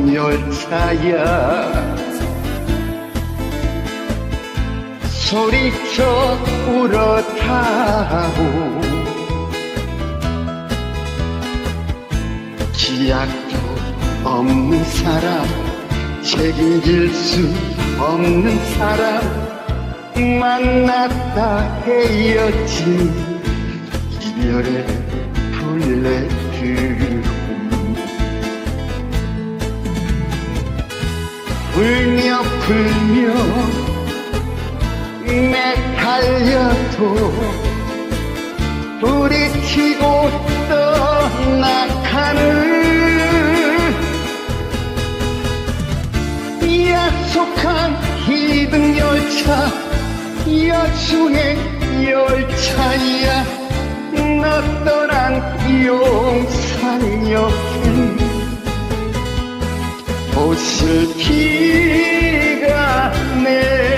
밤열차야. 소리쳐 울어타고 기약도 없는 사람 책임질 수 없는 사람 만났다 헤어진 이별의 블랙드 불며 매달려도 부딪히고 떠나가는 약속한 기등 열차 여수의 열차야. 너 떠난 용산역엔 비 가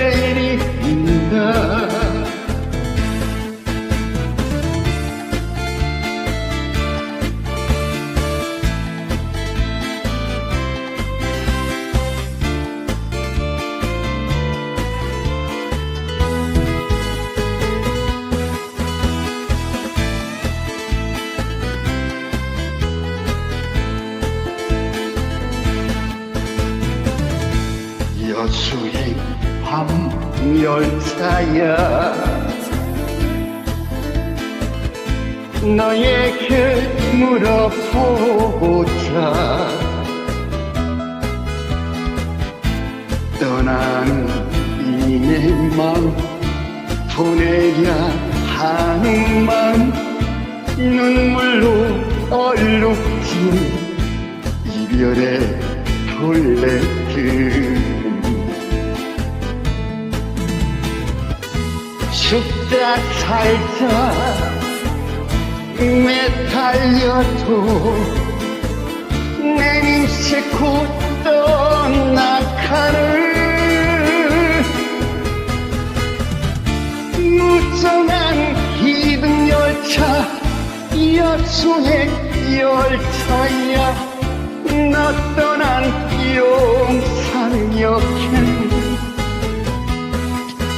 여수의 밤열차야. 너에게 물어보자. 떠나는 이내 맘 보내야 하는 맘 눈물로 얼룩진 이별의 돌레트 죽다 살자 매달려도 내님 싣고 떠나가는 무정한 기등 열차 여수의 열차야. 너 떠난 용산역엔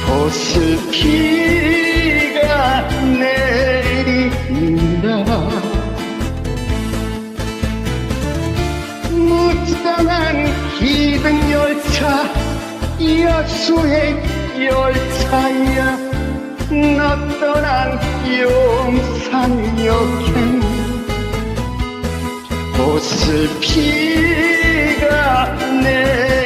옷을 비가 내린다 무장한 기등 열차 여수의 열차야. 너 떠난 용산역엔 옷을 비가 내린다